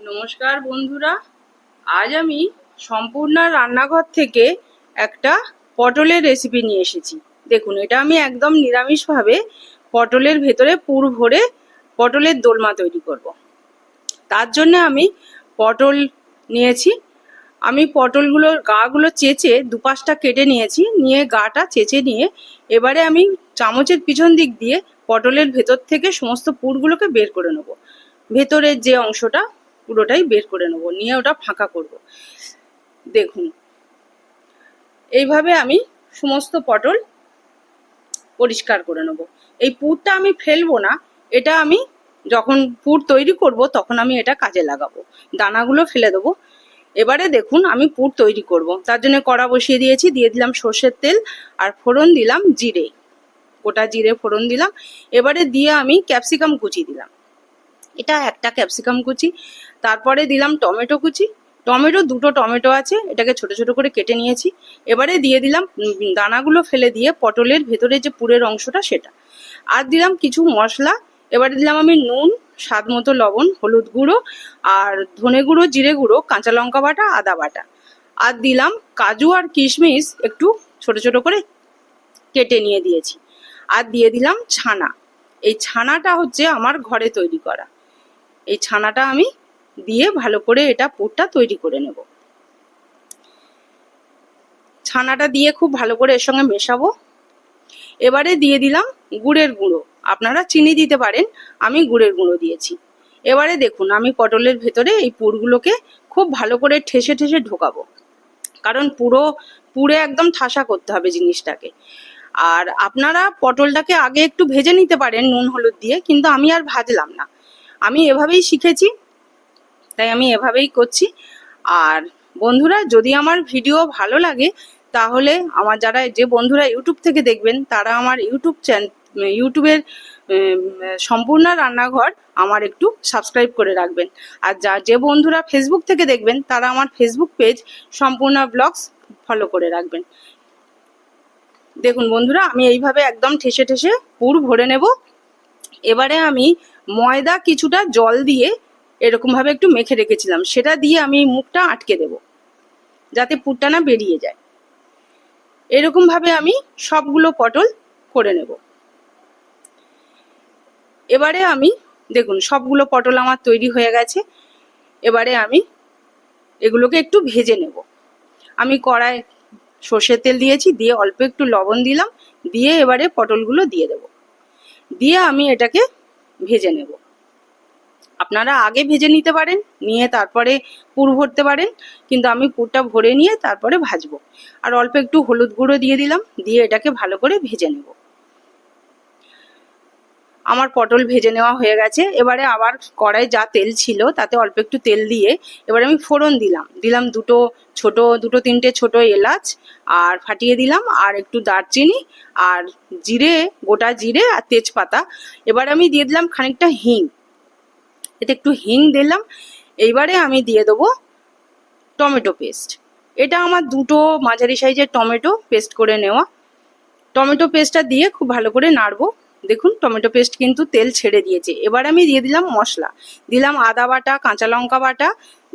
নমস্কার বন্ধুরা। আজ আমি সম্পূর্ণ রান্নাঘর থেকে একটা পটলের রেসিপি নিয়ে এসেছি। দেখুন, এটা আমি একদম নিরামিষভাবে পটলের ভেতরে পুর ভরে পটলের দোলমা তৈরি করব। তার জন্য আমি পটল নিয়েছি। আমি পটলগুলোর গাগুলো চেঁচে দুপাশটা কেটে নিয়েছি, নিয়ে গাটা চেঁচে নিয়ে এবারে আমি চামচের পিছন দিক দিয়ে পটলের ভেতর থেকে সমস্ত পুরগুলোকে বের করে নেব। ভেতরের যে অংশটা পুরোটাই বের করে নেব, নিয়ে ওটা ফাঁকা করব। দেখুন, এইভাবে আমি সমস্ত পটল পরিষ্কার করে নেব। এই পুরটা আমি ফেলব না, এটা আমি যখন পুর তৈরি করব তখন আমি এটা কাজে লাগাবো। দানাগুলো ফেলে দেবো। এবারে দেখুন, আমি পুর তৈরি করব। তার জন্য কড়া বসিয়ে দিয়েছি, দিয়ে দিলাম সর্ষের তেল আর ফোড়ন দিলাম জিরে। গোটা জিরে ফোড়ন দিলাম। এবারে দিয়ে আমি ক্যাপসিকাম কুচি দিলাম। এটা একটা ক্যাপসিকাম কুচি, তারপরে দিলাম টমেটো কুচি। টমেটো, দুটো টমেটো আছে, এটাকে ছোট ছোট করে কেটে নিয়েছি। এবারে দিয়ে দিলাম দানাগুলো ফেলে দিয়ে পটলের ভেতরে যে পুরের অংশটা সেটা। আর দিলাম কিছু মশলা, এবারে দিলাম আমি নুন, স্বাদ মতো লবণ, হলুদ গুঁড়ো, আর ধনে গুঁড়ো, জিরে গুঁড়ো, কাঁচা লঙ্কা বাটা, আদা বাটা। আর দিলাম কাজু আর কিশমিশ একটু ছোট ছোট করে কেটে নিয়ে দিয়েছি। আর দিয়ে দিলাম ছানা। এই ছানাটা হচ্ছে আমার ঘরে তৈরি করা। এই ছানাটা আমি দিয়ে ভালো করে এটা পুরটা তৈরি করে নেব। ছানাটা দিয়ে খুব ভালো করে এর সঙ্গে মেশাবো। এবারে দিয়ে দিলাম গুড়ের গুঁড়ো। আপনারা চিনি দিতে পারেন, আমি গুড়ের গুঁড়ো দিয়েছি। এবারে দেখুন, আমি পটলের ভেতরে এই পুরগুলোকে খুব ভালো করে ঠেসে ঠেসে ঢোকাবো। কারণ পুরো, পুরে একদম ঠাসা করতে হবে জিনিসটাকে। আর আপনারা পটলটাকে আগে একটু ভেজে নিতে পারেন নুন, হলুদ দিয়ে, কিন্তু আমি আর ভাজলাম না। আমি এভাবেই শিখেছি, তাই আমি এভাবেই করছি। আর বন্ধুরা, যদি আমার ভিডিও ভালো লাগে, তাহলে আমার যারা যে বন্ধুরা ইউটিউব থেকে দেখবেন, তারা আমার ইউটিউব চ্যানেল ইউটিউবের সম্পূর্ণ রান্নাঘর আমার একটু সাবস্ক্রাইব করে রাখবেন। আর যা, যে বন্ধুরা ফেসবুক থেকে দেখবেন, তারা আমার ফেসবুক পেজ সম্পূর্ণ ব্লগস ফলো করে রাখবেন। দেখুন বন্ধুরা, আমি এইভাবে একদম ঠেসে ঠেসে পুর ভরে নেব। এবারে আমি ময়দা কিছুটা জল দিয়ে এরকমভাবে একটু মেখে রেখেছিলাম। সেটা দিয়ে আমি মুখটা আটকে দেব, যাতে পুরটা না বেরিয়ে যায়। এরকমভাবে আমি সবগুলো পটল করে নেব। এবারে আমি, দেখুন, সবগুলো পটল আমার তৈরি হয়ে গেছে। এবারে আমি এগুলোকে একটু ভেজে নেব। আমি কড়াই সর্ষের তেল দিয়েছি, দিয়ে অল্প একটু লবণ দিলাম, দিয়ে এবারে পটলগুলো দিয়ে দেব। দিয়ে আমি এটাকে ভেজে নেব। আপনারা আগে ভেজে নিতে পারেন, নিয়ে তারপরে পুর ভরতে পারেন, কিন্তু আমি পুরটা ভরে নিয়ে তারপরে ভাজবো। আর অল্প একটু হলুদ গুঁড়ো দিয়ে দিলাম, দিয়ে এটাকে ভালো করে ভেজে নেব। আমার পটল ভেজে নেওয়া হয়ে গেছে। এবারে আবার কড়াই যা তেল ছিল তাতে অল্প একটু তেল দিয়ে এবারে আমি ফোড়ন দিলাম। দিলাম দুটো ছোট, দুটো তিনটে ছোট এলাচ আর ফাটিয়ে দিলাম আর একটু দারচিনি আর জিরে, গোটা জিরে আর তেজপাতা। এবার আমি দিয়ে দিলাম খানিকটা হিং। এতে একটু হিং দিলাম। এইবারে আমি দিয়ে দেবো টমেটো পেস্ট। এটা আমার দুটো মাঝারি সাইজের টমেটো পেস্ট করে নেওয়া। টমেটো পেস্টটা দিয়ে খুব ভালো করে নাড়বো। দেখুন, টমেটো পেস্ট কিন্তু তেল ছেড়ে দিয়েছে। এবার আমি দিয়ে দিলাম মশলা। দিলাম আদা বাটা, কাঁচা লঙ্কা বাটা,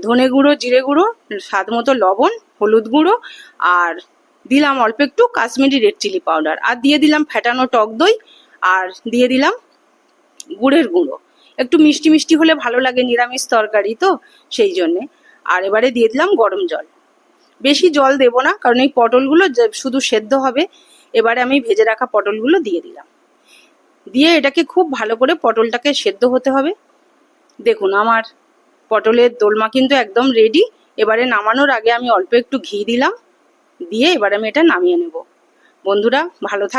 ধনে গুঁড়ো, জিরে গুঁড়ো, স্বাদ মতো লবণ, হলুদ গুঁড়ো, আর দিলাম অল্প একটু কাশ্মীরি রেড চিলি পাউডার। আর দিয়ে দিলাম ফ্যাটানো টক দই, আর দিয়ে দিলাম গুড়ের গুঁড়ো। একটু মিষ্টি মিষ্টি হলে ভালো লাগে, নিরামিষ তরকারি তো, সেই জন্যে। আর এবারে দিয়ে দিলাম গরম জল। বেশি জল দেব না, কারণ এই পটলগুলো শুধু সেদ্ধ হবে। এবারে আমি ভেজে রাখা পটলগুলো দিয়ে দিলাম। দিয়ে এটাকে খুব ভালো করে পটলটাকে সেদ্ধ হতে হবে। দেখুন, আমার পটলের দোলমা কিন্তু একদম রেডি এবারে নামানোর আগে আমি অল্প একটু ঘি দিলাম। দিয়ে এবার আমি এটা নামিয়ে নেব। বন্ধুরা, ভালো থাক